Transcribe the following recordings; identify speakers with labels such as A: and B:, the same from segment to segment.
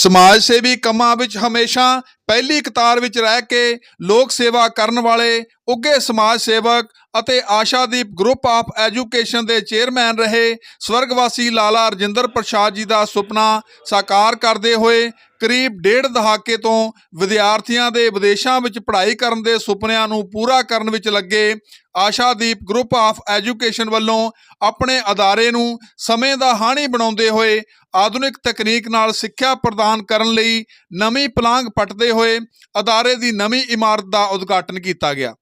A: ਸਮਾਜ ਸੇਵੀ ਕੰਮਾਂ ਵਿੱਚ ਹਮੇਸ਼ਾ ਪਹਿਲੀ ਕਤਾਰ ਵਿੱਚ ਰਹਿ ਕੇ ਲੋਕ ਸੇਵਾ ਕਰਨ ਵਾਲੇ ਉੱਗੇ ਸਮਾਜ ਸੇਵਕ ਅਤੇ ਆਸ਼ਾਦੀਪ ਗਰੁੱਪ ਆਫ ਐਜੂਕੇਸ਼ਨ ਦੇ ਚੇਅਰਮੈਨ ਰਹੇ ਸਵਰਗਵਾਸੀ ਲਾਲਾ ਰਜਿੰਦਰ ਪ੍ਰਸਾਦ ਜੀ ਦਾ ਸੁਪਨਾ ਸਾਕਾਰ ਕਰਦੇ ਹੋਏ ਕਰੀਬ ਡੇਢ ਦਹਾਕੇ ਤੋਂ ਵਿਦਿਆਰਥੀਆਂ ਦੇ ਵਿਦੇਸ਼ਾਂ ਵਿੱਚ ਪੜ੍ਹਾਈ ਕਰਨ ਦੇ ਸੁਪਨਿਆਂ ਨੂੰ ਪੂਰਾ ਕਰਨ ਵਿੱਚ ਲੱਗੇ ਆਸ਼ਾਦੀਪ ਗਰੁੱਪ ਆਫ ਐਜੂਕੇਸ਼ਨ ਵੱਲੋਂ ਆਪਣੇ ਅਦਾਰੇ ਨੂੰ ਸਮੇਂ ਦਾ ਹਾਣੀ ਬਣਾਉਂਦੇ ਹੋਏ ਆਧੁਨਿਕ ਤਕਨੀਕ ਨਾਲ ਸਿੱਖਿਆ ਪ੍ਰਦਾਨ ਕਰਨ ਲਈ ਨਵੀਂ ਪਲਾਂਘ ਪੱਟਦੇ ਹੋਏ ਅਦਾਰੇ ਦੀ ਨਵੀਂ ਇਮਾਰਤ ਦਾ ਉਦਘਾਟਨ ਕੀਤਾ ਗਿਆ,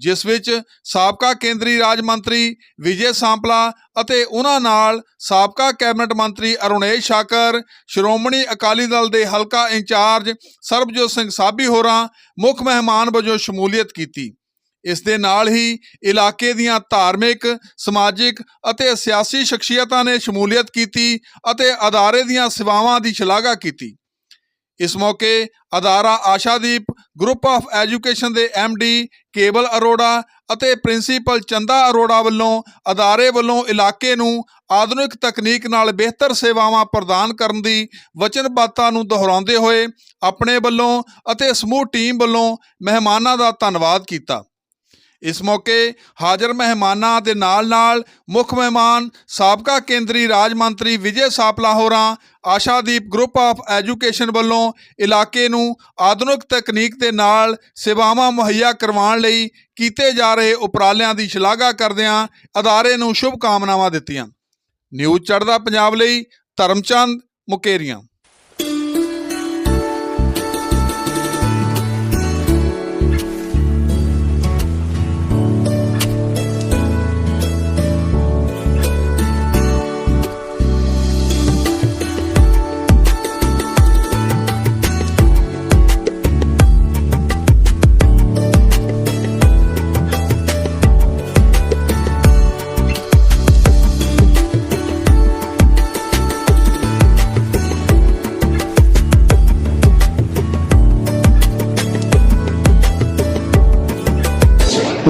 A: ਜਿਸ ਵਿੱਚ ਸਾਬਕਾ ਕੇਂਦਰੀ ਰਾਜ ਮੰਤਰੀ ਵਿਜੇ ਸਾਂਪਲਾ ਅਤੇ ਉਹਨਾਂ ਨਾਲ ਸਾਬਕਾ ਕੈਬਨਿਟ ਮੰਤਰੀ ਅਰੁਣੇਸ਼ ਸ਼ਾਕਰ, ਸ਼੍ਰੋਮਣੀ ਅਕਾਲੀ ਦਲ ਦੇ ਹਲਕਾ ਇੰਚਾਰਜ ਸਰਬਜੋਤ ਸਿੰਘ ਸਾਬੀ ਹੋਰਾਂ, ਮੁੱਖ ਮਹਿਮਾਨ ਵਜੋਂ ਸ਼ਮੂਲੀਅਤ ਕੀਤੀ। ਇਸ ਦੇ ਨਾਲ ਹੀ ਇਲਾਕੇ ਦੀਆਂ ਧਾਰਮਿਕ, ਸਮਾਜਿਕ ਅਤੇ ਸਿਆਸੀ ਸ਼ਖਸੀਅਤਾਂ ਨੇ ਸ਼ਮੂਲੀਅਤ ਕੀਤੀ ਅਤੇ ਅਦਾਰੇ ਦੀਆਂ ਸੇਵਾਵਾਂ ਦੀ ਸ਼ਲਾਘਾ ਕੀਤੀ। ਇਸ ਮੌਕੇ ਅਦਾਰਾ ਆਸ਼ਾਦੀਪ ਗਰੁੱਪ ਆਫ ਐਜੂਕੇਸ਼ਨ ਦੇ ਡੀ ਕੇਵਲ ਅਰੋੜਾ ਅਤੇ ਪ੍ਰਿੰਸੀਪਲ ਚੰਦਾ ਅਰੋੜਾ ਵੱਲੋਂ ਅਦਾਰੇ ਵੱਲੋਂ ਇਲਾਕੇ ਨੂੰ ਆਧੁਨਿਕ ਤਕਨੀਕ ਨਾਲ ਬਿਹਤਰ ਸੇਵਾਵਾਂ ਪ੍ਰਦਾਨ ਕਰਨ ਦੀ ਵਚਨਬੱਧਤਾ ਨੂੰ ਦੁਹਰਾਉਂਦੇ ਹੋਏ ਆਪਣੇ ਵੱਲੋਂ ਅਤੇ ਸਮੂਹ ਟੀਮ ਵੱਲੋਂ ਮਹਿਮਾਨਾਂ ਦਾ ਧੰਨਵਾਦ ਕੀਤਾ। ਇਸ ਮੌਕੇ ਹਾਜ਼ਰ ਮਹਿਮਾਨਾਂ ਦੇ ਨਾਲ-ਨਾਲ ਮੁੱਖ ਮਹਿਮਾਨ, ਸਾਬਕਾ ਕੇਂਦਰੀ ਰਾਜ ਮੰਤਰੀ ਵਿਜੇ ਸਾਪਲਾ ਹੋਰਾਂ ਆਸ਼ਾਦੀਪ ਗਰੁੱਪ ਆਫ ਐਜੂਕੇਸ਼ਨ ਵੱਲੋਂ ਇਲਾਕੇ ਨੂੰ ਆਧੁਨਿਕ ਤਕਨੀਕ ਦੇ ਨਾਲ ਸੇਵਾਵਾਂ ਮੁਹੱਈਆ ਕਰਵਾਉਣ ਲਈ ਕੀਤੇ ਜਾ ਰਹੇ ਉਪਰਾਲਿਆਂ ਦੀ ਸ਼ਲਾਘਾ ਕਰਦਿਆਂ ਅਦਾਰੇ ਨੂੰ ਸ਼ੁਭ ਕਾਮਨਾਵਾਂ ਦਿੱਤੀਆਂ। ਨਿਊਜ਼ ਚੜ੍ਹਦਾ ਪੰਜਾਬ ਲਈ Dharamchand Mukerian.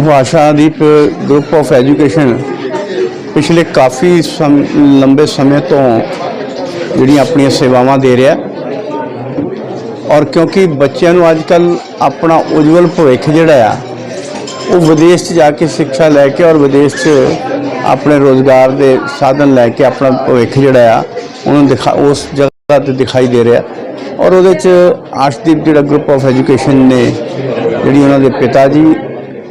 B: Ashadeep group of education ਪਿਛਲੇ ਕਾਫੀ ਸਮ- ਲੰਬੇ ਸਮੇਂ ਤੋਂ ਜਿਹੜੀਆਂ ਆਪਣੀਆਂ ਸੇਵਾਵਾਂ ਦੇ ਰਿਹਾ ਔਰ ਕਿਉਂਕਿ ਬੱਚਿਆਂ ਨੂੰ ਅੱਜ ਕੱਲ ਆਪਣਾ ਉਜਵਲ ਭਵਿੱਖ ਜਿਹੜਾ ਆ, ਉਹ ਵਿਦੇਸ਼ 'ਚ ਜਾ ਕੇ ਸਿੱਖਿਆ ਲੈ ਕੇ ਔਰ ਵਿਦੇਸ਼ 'ਚ ਆਪਣੇ ਰੋਜ਼ਗਾਰ ਦੇ ਸਾਧਨ ਲੈ ਕੇ ਆਪਣਾ ਭਵਿੱਖ ਜਿਹੜਾ ਆ, ਉਹਨੂੰ ਦਿਖਾ, ਉਸ ਜਗ੍ਹਾ ਤੇ ਦਿਖਾਈ ਦੇ ਰਿਹਾ ਔਰ ਉਹਦੇ 'ਚ ਆਸ਼ਦੀਪ ਜਿਹੜਾ ਗਰੁੱਪ ਆਫ ਐਜੂਕੇਸ਼ਨ ਨੇ, ਜਿਹੜੀ ਉਹਨਾਂ ਦੇ ਪਿਤਾ ਜੀ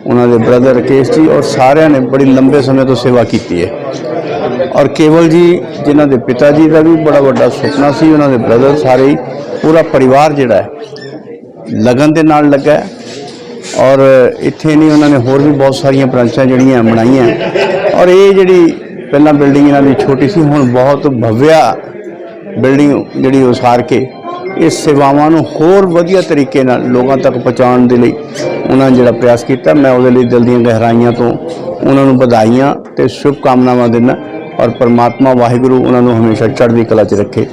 B: ਉਹਨਾਂ ਦੇ ਬ੍ਰਦਰ ਰਕੇਸ਼ ਜੀ ਔਰ ਸਾਰਿਆਂ ਨੇ ਬੜੀ ਲੰਬੇ ਸਮੇਂ ਤੋਂ ਸੇਵਾ ਕੀਤੀ ਹੈ। ਔਰ ਕੇਵਲ ਜੀ, ਜਿਨ੍ਹਾਂ ਦੇ ਪਿਤਾ ਜੀ ਦਾ ਵੀ ਬੜਾ ਵੱਡਾ ਸੁਪਨਾ ਸੀ, ਉਹਨਾਂ ਦੇ ਬ੍ਰਦਰ ਸਾਰੇ ਹੀ, ਪੂਰਾ ਪਰਿਵਾਰ ਜਿਹੜਾ ਹੈ, ਲਗਨ ਦੇ ਨਾਲ ਲੱਗਾ ਔਰ ਇੱਥੇ ਨਹੀਂ, ਉਹਨਾਂ ਨੇ ਹੋਰ ਵੀ ਬਹੁਤ ਸਾਰੀਆਂ ਬ੍ਰਾਂਚਾਂ ਜਿਹੜੀਆਂ ਬਣਾਈਆਂ ਔਰ ਇਹ ਜਿਹੜੀ ਪਹਿਲਾਂ ਬਿਲਡਿੰਗ ਇਹਨਾਂ ਦੀ ਛੋਟੀ ਸੀ, ਹੁਣ ਬਹੁਤ ਭਵਿਆ ਬਿਲਡਿੰਗ ਜਿਹੜੀ ਉਸਾਰ ਕੇ ਇਸ ਸੇਵਾਵਾਂ ਨੂੰ ਹੋਰ ਵਧੀਆ ਤਰੀਕੇ ਨਾਲ ਲੋਕਾਂ ਤੱਕ ਪਹੁੰਚਾਉਣ ਦੇ ਲਈ ਉਹਨਾਂ ਨੇ ਜਿਹੜਾ ਪ੍ਰਯਾਸ ਕੀਤਾ ਮੈਂ ਉਹਦੇ ਲਈ ਦਿਲ ਦੀਆਂ ਗਹਿਰਾਈਆਂ ਤੋਂ ਉਹਨਾਂ ਨੂੰ ਵਧਾਈਆਂ ਤੇ ਸ਼ੁਭ ਕਾਮਨਾਵਾਂ ਦਿੰਦਾ ਔਰ ਪਰਮਾਤਮਾ ਵਾਹਿਗੁਰੂ ਉਹਨਾਂ ਨੂੰ ਹਮੇਸ਼ਾ ਚੜ੍ਹਦੀ ਕਲਾ 'ਚ ਰੱਖੇ।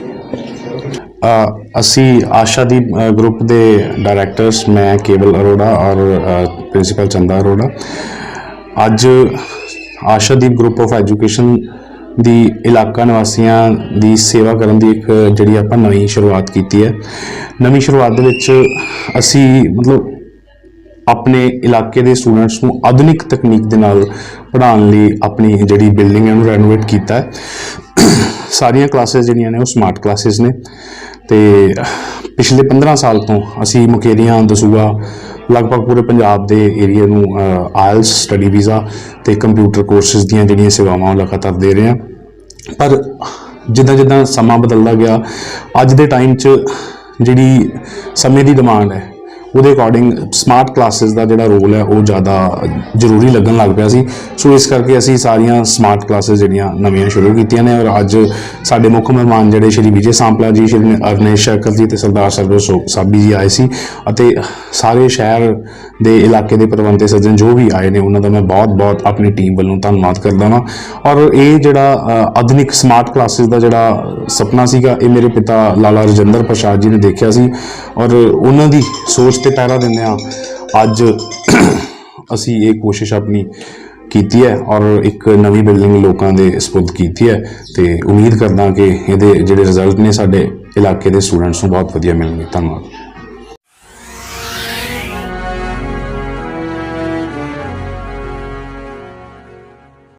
C: ਅਸੀਂ ਆਸ਼ਾਦੀਪ ਅ, ਗਰੁੱਪ ਦੇ ਡਾਇਰੈਕਟਰਸ ਮੈਂ ਕੇਵਲ ਅਰੋੜਾ ਔਰ ਪ੍ਰਿੰਸੀਪਲ ਚੰਦਾ ਅਰੋੜਾ। ਅੱਜ ਆਸ਼ਾਦੀਪ ਗਰੁੱਪ ਆਫ ਐਜੂਕੇਸ਼ਨ ਦੀ ਇਲਾਕਾ ਨਿਵਾਸੀਆਂ ਦੀ ਸੇਵਾ ਕਰਨ ਦੀ ਇੱਕ ਜਿਹੜੀ ਆਪਾਂ ਨਵੀਂ ਸ਼ੁਰੂਆਤ ਕੀਤੀ ਹੈ। ਨਵੀਂ ਸ਼ੁਰੂਆਤ ਦੇ ਵਿੱਚ ਅਸੀਂ ਮਤਲਬ ਆਪਣੇ ਇਲਾਕੇ ਦੇ ਸਟੂਡੈਂਟਸ ਨੂੰ ਆਧੁਨਿਕ ਤਕਨੀਕ ਦੇ ਨਾਲ ਪੜ੍ਹਾਉਣ ਲਈ ਆਪਣੀ ਜਿਹੜੀ ਬਿਲਡਿੰਗ ਹੈ ਉਹਨੂੰ ਰੈਨੋਵੇਟ ਕੀਤਾ ਹੈ। ਸਾਰੀਆਂ ਕਲਾਸਿਸ ਜਿਹੜੀਆਂ ਨੇ ਉਹ ਸਮਾਰਟ ਕਲਾਸਿਸ ਨੇ। ਤੇ ਪਿਛਲੇ 15 ਸਾਲ ਤੋਂ ਅਸੀਂ ਮੁਕੇਰੀਆਂ ਦਸੂਆ ਲਗਭਗ ਪੂਰੇ ਪੰਜਾਬ ਦੇ ਏਰੀਆ ਨੂੰ ਆਇਲਸ ਸਟੱਡੀ ਵੀਜ਼ਾ ਤੇ ਕੰਪਿਊਟਰ ਕੋਰਸਿਸ ਦੀਆਂ ਜਿਹੜੀਆਂ ਸੇਵਾਵਾਂ ਉਹ ਲਗਾਤਾਰ ਦੇ ਰਹੇ ਆ ਪਰ ਜਿੱਦਾਂ ਜਿੱਦਾਂ ਸਮਾਂ ਬਦਲਦਾ ਗਿਆ, ਅੱਜ ਦੇ ਟਾਈਮ 'ਚ ਜਿਹੜੀ ਸਮੇਂ ਦੀ ਡਿਮਾਂਡ ਹੈ ਉਹਦੇ ਅਕੋਰਡਿੰਗ ਸਮਾਰਟ ਕਲਾਸਿਸ ਦਾ ਜਿਹੜਾ ਰੋਲ ਹੈ, ਉਹ ਜ਼ਿਆਦਾ ਜ਼ਰੂਰੀ ਲੱਗਣ ਲੱਗ ਪਿਆ ਸੀ। ਸੋ ਇਸ ਕਰਕੇ ਅਸੀਂ ਸਾਰੀਆਂ ਸਮਾਰਟ ਕਲਾਸਿਸ ਜਿਹੜੀਆਂ ਨਵੀਆਂ ਸ਼ੁਰੂ ਕੀਤੀਆਂ ਨੇ ਔਰ ਅੱਜ ਸਾਡੇ ਮੁੱਖ ਮਹਿਮਾਨ ਜਿਹੜੇ ਸ਼੍ਰੀ ਵਿਜੇ ਸਾਂਪਲਾ ਜੀ, ਸ਼੍ਰੀ ਅਰਨੇਸ਼ ਸ਼ਰਕਰ ਜੀ ਤੇ ਸਰਦਾਰ ਸਰਬਜੋਤ ਸਾਬੀ ਜੀ ਆਏ ਸੀ ਅਤੇ ਸਾਰੇ ਸ਼ਹਿਰ ਦੇ ਇਲਾਕੇ ਦੇ ਪ੍ਰਬੰਧਕ ਸੱਜਣ ਜੋ ਵੀ ਆਏ ਨੇ, ਉਹਨਾਂ ਦਾ ਮੈਂ ਬਹੁਤ-ਬਹੁਤ ਆਪਣੀ ਟੀਮ ਵੱਲੋਂ ਧੰਨਵਾਦ ਕਰਦਾ ਹਾਂ ਔਰ ਇਹ ਜਿਹੜਾ ਆਧੁਨਿਕ ਸਮਾਰਟ ਕਲਾਸਿਸ ਦਾ ਜਿਹੜਾ ਸੁਪਨਾ ਸੀਗਾ, ਇਹ ਮੇਰੇ ਪਿਤਾ ਲਾਲਾ ਰਜਿੰਦਰ ਪ੍ਰਸਾਦ ਜੀ ਨੇ ਦੇਖਿਆ ਸੀ। ਔਰ ਉਹਨਾਂ ਦੀ ਸੋਚ ਤੇ ਪਹਿਰਾ ਦਿੰਦੇ ਆ ਅੱਜ ਅਸੀਂ ਇਹ ਕੋਸ਼ਿਸ਼ ਆਪਣੀ ਕੀਤੀ ਹੈ ਔਰ ਇੱਕ ਨਵੀਂ ਬਿਲਡਿੰਗ ਲੋਕਾਂ ਦੇ ਸਪੁਰਦ ਕੀਤੀ ਹੈ ਤੇ ਉਮੀਦ ਕਰਦਾ ਕਿ ਇਹਦੇ ਜਿਹੜੇ ਰਿਜ਼ਲਟ ਨੇ ਸਾਡੇ ਇਲਾਕੇ ਦੇ ਸਟੂਡੈਂਟਸ ਨੂੰ ਬਹੁਤ ਵਧੀਆ ਮਿਲਣਗੇ। ਧੰਨਵਾਦ।